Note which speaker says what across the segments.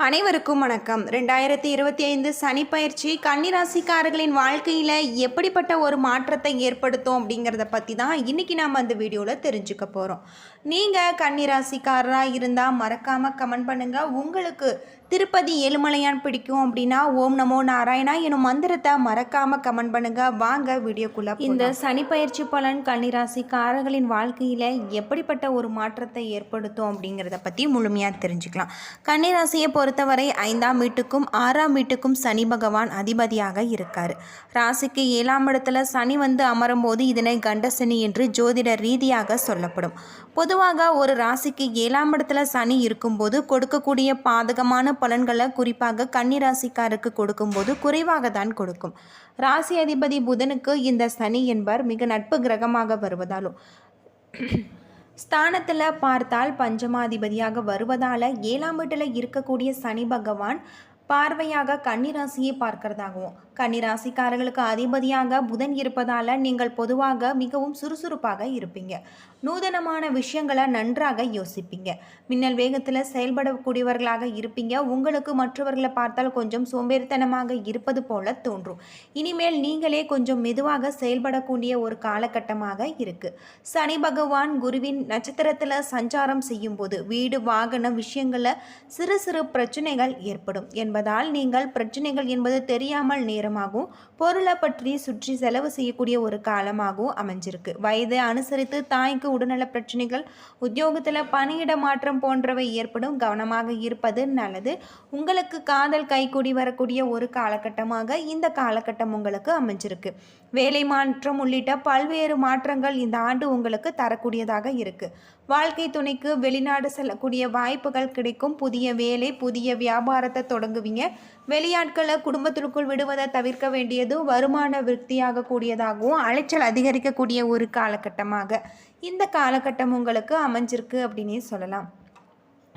Speaker 1: அனைவருக்கும் வணக்கம். ரெண்டாயிரத்தி இருபத்தி ஐந்து சனி பயிற்சி கன்னிராசிக்காரர்களின் வாழ்க்கையில் எப்படிப்பட்ட ஒரு மாற்றத்தை ஏற்படுத்தும் அப்படிங்கிறத பற்றி தான் இன்றைக்கி நாம் அந்த வீடியோவில் தெரிஞ்சுக்க போகிறோம் நீங்கள் கன்னிராசிக்காரராக இருந்தால் மறக்காமல் கமெண்ட் பண்ணுங்கள் உங்களுக்கு திருப்பதி ஏழுமலையான் பிடிக்கும் அப்படின்னா ஓம் நமோ நாராயணா எனும் மந்திரத்தை மறக்காமல் கமெண்ட் பண்ணுங்கள் வாங்க வீடியோக்குள்ளே இந்த சனி பயிற்சி பலன் கன்னிராசிக்காரர்களின் வாழ்க்கையில் எப்படிப்பட்ட ஒரு மாற்றத்தை ஏற்படுத்தும் அப்படிங்கிறத பற்றி முழுமையாக தெரிஞ்சுக்கலாம். கன்னிராசியை பொறுத்தவரை ஐந்தாம் வீட்டுக்கும் ஆறாம் வீட்டுக்கும் சனி பகவான் அதிபதியாக இருக்கார். ராசிக்கு ஏழாம் இடத்துல சனி வந்து அமரும் போது இதனை கண்ட சனி என்று ஜோதிட ரீதியாக சொல்லப்படும். பொது பொதுவாக ஒரு ராசிக்கு ஏழாம் இடத்துல சனி இருக்கும்போது கொடுக்கக்கூடிய பாதகமான பலன்களை குறிப்பாக கன்னி ராசிக்காருக்கு கொடுக்கும்போது குறைவாக தான் கொடுக்கும். ராசி அதிபதி புதனுக்கு இந்த சனி என்பர் மிக நட்பு கிரகமாக வருவதாலும் ஸ்தானத்தில் பார்த்தால் பஞ்சமாதிபதியாக வருவதால் ஏழாம் வீட்டில் இருக்கக்கூடிய சனி பகவான் பார்வையாக கன்னிராசியை பார்க்கிறதாகவும் கன்னிராசிக்காரர்களுக்கு அதிபதியாக புதன் இருப்பதால் நீங்கள் பொதுவாக மிகவும் சுறுசுறுப்பாக இருப்பீங்க. நூதனமான விஷயங்களை நன்றாக யோசிப்பீங்க. மின்னல் வேகத்தில் செயல்படக்கூடியவர்களாக இருப்பீங்க. உங்களுக்கு மற்றவர்களை பார்த்தால் கொஞ்சம் சோம்பேறித்தனமாக இருப்பது போல தோன்றும். இனிமேல் நீங்களே கொஞ்சம் மெதுவாக செயல்படக்கூடிய ஒரு காலகட்டமாக இருக்கு. சனி பகவான் குருவின் நட்சத்திரத்தில் சஞ்சாரம் செய்யும் போது வீடு வாகன விஷயங்களில் சிறு சிறு பிரச்சனைகள் ஏற்படும். என்பதால் நீங்கள் பிரச்சனைகள் என்பது தெரியாமல் நேரமாகவும் பொருளை பற்றி சுற்றி செலவு செய்யக்கூடிய ஒரு காலமாகவும் அமைஞ்சிருக்கு. வயதை அனுசரித்து தாய்க்கு உடல்நல பிரச்சனைகள் உத்தியோகத்தில் பணியிட மாற்றம் போன்றவை ஏற்படும் கவனமாக இருப்பது நல்லது. உங்களுக்கு காதல் கைகூடி வரக்கூடிய ஒரு காலகட்டமாக இந்த காலகட்டம் உங்களுக்கு அமைஞ்சிருக்கு. வேலை மாற்றம் உள்ளிட்ட பல்வேறு மாற்றங்கள் இந்த ஆண்டு உங்களுக்கு தரக்கூடியதாக இருக்குது வாழ்க்கை துணைக்கு வெளிநாடு செல்லக்கூடிய வாய்ப்புகள் கிடைக்கும். புதிய வேலை புதிய வியாபாரத்தை தொடங்குவீங்க. வெளியாட்களை குடும்பத்திற்குள் விடுவதை தவிர்க்க வேண்டியது வருமான விருத்தியாக கூடியதாகவும் அலைச்சல் அதிகரிக்கக்கூடிய ஒரு காலகட்டமாக. இந்த காலகட்டம் உங்களுக்கு அமைஞ்சிருக்கு அப்படின்னே சொல்லலாம்.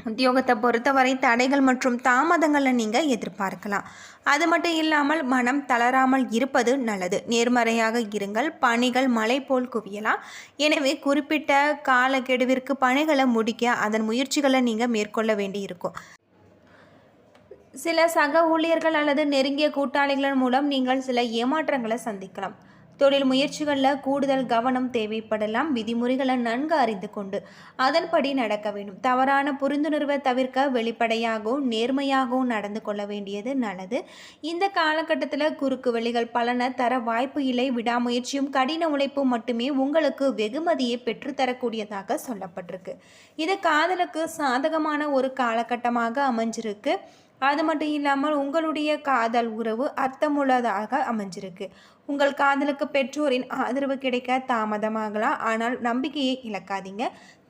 Speaker 1: உத்தியோகத்தை பொறுத்தவரை தடைகள் மற்றும் தாமதங்களை நீங்கள் எதிர்பார்க்கலாம். அது மட்டும் இல்லாமல் மனம் தளராமல் இருப்பது நல்லது. நேர்மறையாக இருங்கள். பணிகள் மலை போல் குவியலாம். எனவே குறிப்பிட்ட காலக்கெடுவிற்கு பணிகளை முடிக்க அதன் முயற்சிகளை நீங்கள் மேற்கொள்ள வேண்டியிருக்கும். சில சக ஊழியர்கள் அல்லது நெருங்கிய கூட்டாளிகள் மூலம் நீங்கள் சில ஏமாற்றங்களை சந்திக்கலாம். தொழில் முயற்சிகளில் கூடுதல் கவனம் தேவைப்படலாம். விதிமுறைகளை நன்கு அறிந்து கொண்டு அதன்படி நடக்க வேண்டும். தவறான புரிந்துணர்வை தவிர்க்க வெளிப்படையாகவும் நேர்மையாகவும் நடந்து கொள்ள வேண்டியது நல்லது. இந்த காலகட்டத்தில் குறுக்கு வழிகள் பலனை தர வாய்ப்பு இல்லை. விடாமுயற்சியும் கடின உழைப்பும் மட்டுமே உங்களுக்கு வெகுமதியை பெற்றுத்தரக்கூடியதாக சொல்லப்பட்டிருக்கு. இது காதலுக்கு சாதகமான ஒரு காலகட்டமாக அமைஞ்சிருக்கு. அது மட்டும் இல்லாமல் உங்களுடைய காதல் உறவு அர்த்தமுள்ளதாக அமைஞ்சிருக்கு. உங்கள் காதலுக்கு பெற்றோரின் ஆதரவு கிடைக்க தாமதமாகலாம் ஆனால் நம்பிக்கையை இழக்காதீங்க.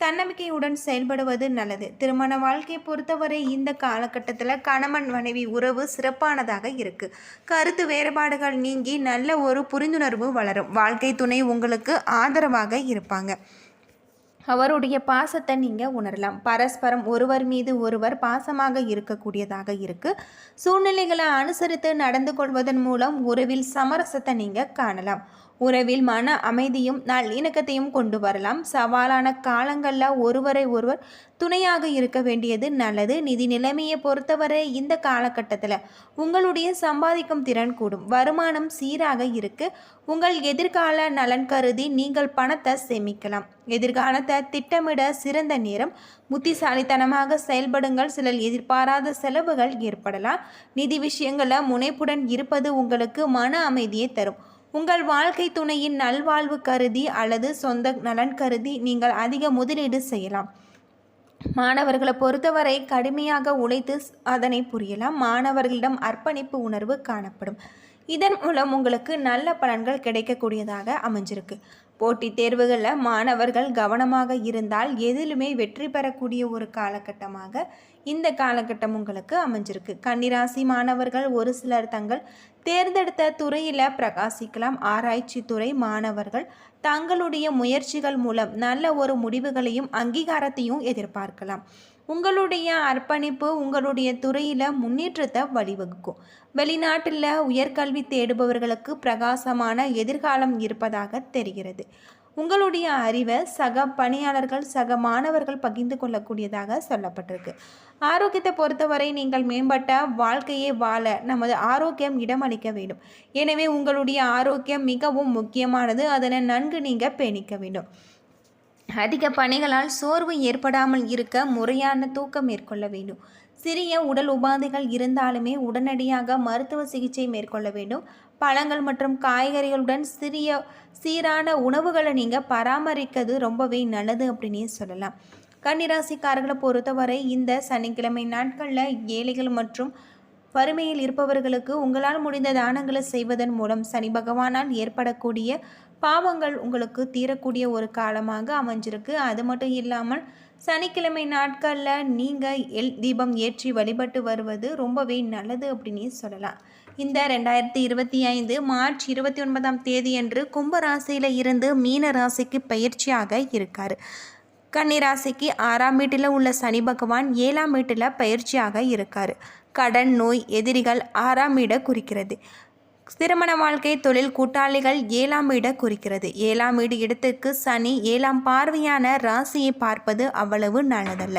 Speaker 1: தன்னம்பிக்கையுடன் செயல்படுவது நல்லது. திருமண வாழ்க்கையை பொறுத்தவரை இந்த காலகட்டத்தில் கணவன் மனைவி உறவு சிறப்பானதாக இருக்குது கருத்து வேறுபாடுகள் நீங்கி நல்ல ஒரு புரிந்துணர்வு வளரும். வாழ்க்கை துணை உங்களுக்கு ஆதரவாக இருப்பாங்க. அவருடைய பாசத்தை நீங்கள் உணரலாம். பரஸ்பரம் ஒருவர் மீது ஒருவர் பாசமாக இருக்கக்கூடியதாக இருக்கு. சூழ்நிலைகளை அனுசரித்து நடந்து கொள்வதன் மூலம் உறவில் சமரசத்தை நீங்கள் காணலாம். உறவில் மன அமைதியும் நல்லிணக்கத்தையும் கொண்டு வரலாம். சவாலான காலங்களில் ஒருவரை ஒருவர் துணையாக இருக்க வேண்டியது நல்லது. நிதி நிலைமையை பொறுத்தவரை இந்த காலகட்டத்தில் உங்களுடைய சம்பாதிக்கும் திறன் கூடும். வருமானம் சீராக இருக்கு. உங்கள் எதிர்கால நலன் கருதி நீங்கள் பணத்தை சேமிக்கலாம். எதிர்காலத்தை திட்டமிட சிறந்த நேரம். புத்திசாலித்தனமாக செயல்படுங்கள். சிலர் எதிர்பாராத செலவுகள் ஏற்படலாம். நிதி விஷயங்களில் முனைப்புடன் இருப்பது உங்களுக்கு மன அமைதியை தரும். உங்கள் வாழ்க்கை துணையின் நல்வாழ்வு கருதி அல்லது சொந்த நலன் கருதி நீங்கள் அதிக முதலீடு செய்யலாம். மாணவர்களை பொறுத்தவரை கடுமையாக உழைத்து அதனை புரியலாம். மாணவர்களிடம் அர்ப்பணிப்பு உணர்வு காணப்படும். இதன் மூலம் உங்களுக்கு நல்ல பலன்கள் கிடைக்கக்கூடியதாக அமைஞ்சிருக்கு. போட்டித் தேர்வுகளில் மாணவர்கள் கவனமாக இருந்தால் எதிலுமே வெற்றி பெறக்கூடிய ஒரு காலகட்டமாக இந்த காலகட்டம் உங்களுக்கு அமைஞ்சிருக்கு. கன்னிராசி மாணவர்கள் ஒரு சிலர் தங்கள் தேர்ந்தெடுத்த துறையில் பிரகாசிக்கலாம். ஆராய்ச்சி துறை மாணவர்கள் தங்களுடைய முயற்சிகள் மூலம் நல்ல ஒரு முடிவுகளையும் அங்கீகாரத்தையும் எதிர்பார்க்கலாம். உங்களுடைய அர்ப்பணிப்பு உங்களுடைய துறையில் முன்னேற்றத்தை வழிவகுக்கும். வெளிநாட்டில் உயர்கல்வி தேடுபவர்களுக்கு பிரகாசமான எதிர்காலம் இருப்பதாக தெரிகிறது. உங்களுடைய அறிவை சக பணியாளர்கள் சக மாணவர்கள் பகிர்ந்து கொள்ளக்கூடியதாக சொல்லப்பட்டிருக்கு. ஆரோக்கியத்தை பொறுத்தவரை நீங்கள் மேம்பட்ட வாழ்க்கையை வாழ நமது ஆரோக்கியம் இடமளிக்க வேண்டும். எனவே உங்களுடைய ஆரோக்கியம் மிகவும் முக்கியமானது. அதனை நன்கு நீங்கள் பேணிக்க வேண்டும். அதிக பணிகளால் சோர்வு ஏற்படாமல் இருக்க முறையான தூக்கம் மேற்கொள்ள வேண்டும். சிறிய உடல் உபாதைகள் இருந்தாலுமே உடனடியாக மருத்துவ சிகிச்சை மேற்கொள்ள வேண்டும். பழங்கள் மற்றும் காய்கறிகளுடன் சிறிய சீரான உணவுகளை நீங்கள் பராமரிக்கிறது ரொம்பவே நல்லது அப்படின்னே சொல்லலாம். கன்னிராசிக்காரர்களை பொறுத்தவரை இந்த சனிக்கிழமை நாட்களில் ஏழைகள் மற்றும் வறுமையில் இருப்பவர்களுக்கு உங்களால் முடிந்த தானங்களை செய்வதன் மூலம் சனி பகவானால் ஏற்படக்கூடிய பாவங்கள் உங்களுக்கு தீரக்கூடிய ஒரு காலமாக அமைஞ்சிருக்கு. அது மட்டும் இல்லாமல் சனிக்கிழமை நாட்களில் நீங்கள் எல் தீபம் ஏற்றி வழிபட்டு வருவது ரொம்பவே நல்லது அப்படின்னு சொல்லலாம். இந்த ரெண்டாயிரத்தி இருபத்தி ஐந்து மார்ச் இருபத்தி ஒன்பதாம் தேதியன்று கும்பராசியில் இருந்து மீன ராசிக்கு பயிற்சியாக இருக்கார். கன்னிராசிக்கு ஆறாம் வீட்டில் உள்ள சனி பகவான் ஏழாம் வீட்டில் பயிற்சியாக இருக்கார். கடன் நோய் எதிரிகள் ஆறாம் வீட குறிக்கிறது. திருமண வாழ்க்கை தொழில் கூட்டாளிகள் ஏழாம் வீட குறிக்கிறது. ஏழாம் வீடு இடத்துக்கு சனி ஏழாம் பார்வையான ராசியை பார்ப்பது அவ்வளவு நல்லதல்ல.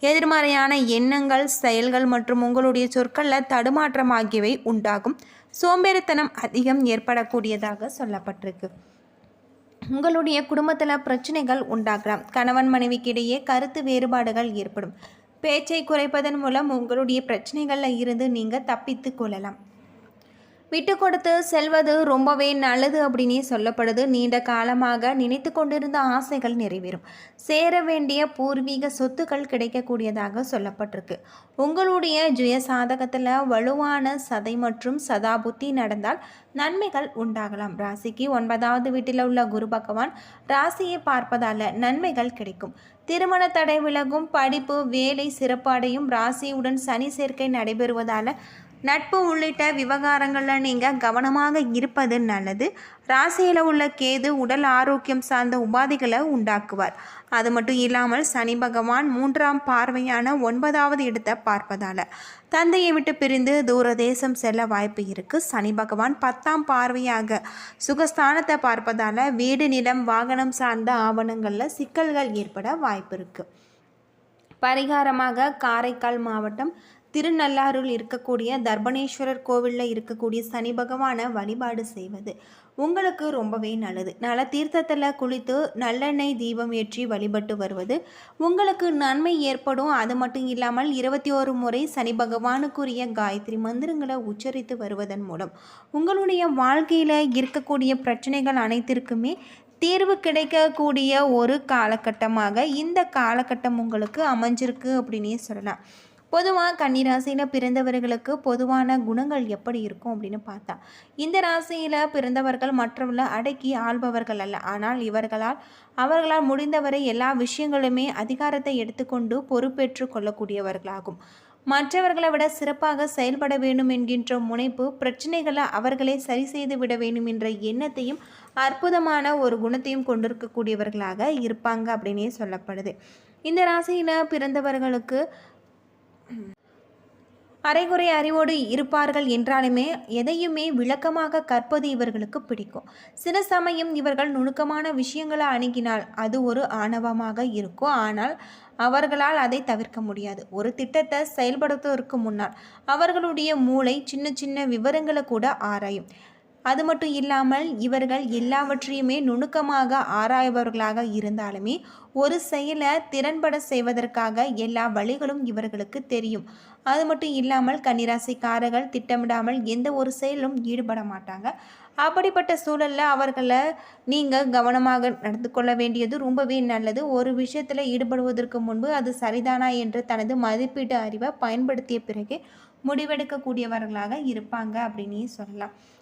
Speaker 1: எதிர்மறையான எண்ணங்கள் செயல்கள் மற்றும் உங்களுடைய சொற்களில் தடுமாற்றம் ஆகியவை உண்டாகும். சோம்பேறித்தனம் அதிகம் ஏற்படக்கூடியதாக சொல்லப்பட்டிருக்கு. உங்களுடைய குடும்பத்தில் பிரச்சனைகள் உண்டாகலாம். கணவன் மனைவிக்கிடையே கருத்து வேறுபாடுகள் ஏற்படும். பேச்சை குறைப்பதன் மூலம் உங்களுடைய பிரச்சனைகளில் இருந்து நீங்கள் தப்பித்து கொள்ளலாம். விட்டு கொடுத்து செல்வது ரொம்பவே நல்லது அப்படின்னே சொல்லப்படுது. நீண்ட காலமாக நினைத்து கொண்டிருந்த ஆசைகள் நிறைவேறும். சேர வேண்டிய பூர்வீக சொத்துக்கள் கிடைக்கக்கூடியதாக சொல்லப்பட்டிருக்கு. உங்களுடைய ஜுய சாதகத்தில் வலுவான சதை மற்றும் சதாபுத்தி நடந்தால் நன்மைகள் உண்டாகலாம். ராசிக்கு ஒன்பதாவது வீட்டில் உள்ள குரு பகவான் ராசியை பார்ப்பதால் நன்மைகள் கிடைக்கும். திருமண தடை விலகும் படிப்பு வேலை சிறப்பாடையும் ராசியுடன் சனி சேர்க்கை நடைபெறுவதால் நட்பு உள்ளிட்ட விவகாரங்களில் நீங்கள் கவனமாக இருப்பது நல்லது. ராசியில் உள்ள கேது உடல் ஆரோக்கியம் சார்ந்த உபாதைகளை உண்டாக்குவார். அது மட்டும் இல்லாமல் சனி பகவான் மூன்றாம் பார்வையான ஒன்பதாவது இடத்தை பார்ப்பதால். தந்தையை விட்டு பிரிந்து தூர தேசம் செல்ல வாய்ப்பு இருக்குது சனி பகவான் பத்தாம் பார்வையாக சுகஸ்தானத்தை பார்ப்பதால் வீடு நிலம் வாகனம் சார்ந்த ஆவணங்களில் சிக்கல்கள் ஏற்பட வாய்ப்பு இருக்குது பரிகாரமாக காரைக்கால் மாவட்டம் திருநள்ளாறில் இருக்கக்கூடிய தர்பணேஸ்வரர் கோவிலில் இருக்கக்கூடிய சனி பகவானை வழிபாடு செய்வது உங்களுக்கு ரொம்பவே நல்லது. நல தீர்த்தத்தில் குளித்து நல்லெண்ணெய் தீபம் ஏற்றி வழிபட்டு வருவது உங்களுக்கு நன்மை ஏற்படும். அது மட்டும் இல்லாமல் இருபத்தி ஒரு முறை சனி பகவானுக்குரிய காயத்ரி மந்திரங்களை உச்சரித்து வருவதன் மூலம் உங்களுடைய வாழ்க்கையில் இருக்கக்கூடிய பிரச்சனைகள் அனைத்திற்குமே தீர்வு கிடைக்கக்கூடிய ஒரு காலகட்டமாக இந்த காலகட்டம் உங்களுக்கு அமைஞ்சிருக்கு அப்படின்னே சொல்லலாம். பொதுவாக கன்னிராசியில் பிறந்தவர்களுக்கு பொதுவான குணங்கள் எப்படி இருக்கும் அப்படின்னு பார்த்தா இந்த ராசியில் பிறந்தவர்கள் மற்றவர்களை அடக்கி ஆள்பவர்கள் அல்ல. ஆனால் இவர்களால் அவர்களால் முடிந்தவரை எல்லா விஷயங்களுமே அதிகாரத்தை எடுத்துக்கொண்டு பொறுப்பேற்று கொள்ளக்கூடியவர்களாகும். மற்றவர்களை விட சிறப்பாக செயல்பட வேண்டும் என்கின்ற முனைப்பு பிரச்சனைகளை அவர்களே சரி செய்து விட வேண்டும் என்ற எண்ணத்தையும் அற்புதமான ஒரு குணத்தையும் கொண்டிருக்கக்கூடியவர்களாக இருப்பாங்க அப்படின்னே சொல்லப்படுது. இந்த ராசியில் பிறந்தவர்களுக்கு அரைகுறை அறிவோடு இருப்பார்கள் என்றாலுமே எதையுமே விளக்கமாக கற்பது இவர்களுக்கு பிடிக்கும். சில சமயம் இவர்கள் நுணுக்கமான விஷயங்களை அணுகினால் அது ஒரு ஆணவமாக இருக்கும். ஆனால் அவர்களால் அதை தவிர்க்க முடியாது. ஒரு திட்டத்தை செயல்படுத்துவதற்கு முன்னால் அவர்களுடைய மூளை சின்ன சின்ன விவரங்களை கூட ஆராயும். அது மட்டும் இல்லாமல் இவர்கள் எல்லாவற்றையுமே நுணுக்கமாக ஆராய்பவர்களாக இருந்தாலுமே ஒரு செயலை திறன்பட செய்வதற்காக எல்லா வழிகளும் இவர்களுக்கு தெரியும். அது மட்டும் இல்லாமல் கன்னிராசிக்காரர்கள் திட்டமிடாமல் எந்த ஒரு செயலும் ஈடுபட மாட்டாங்க. அப்படிப்பட்ட சூழலில் அவர்களை நீங்கள் கவனமாக நடந்து கொள்ள வேண்டியது ரொம்பவே நல்லது. ஒரு விஷயத்தில் ஈடுபடுவதற்கு முன்பு அது சரிதானா என்று தனது மதிப்பீட்டு அறிவை பயன்படுத்திய பிறகு முடிவெடுக்கக்கூடியவர்களாக இருப்பாங்க அப்படின்னு சொல்லலாம்.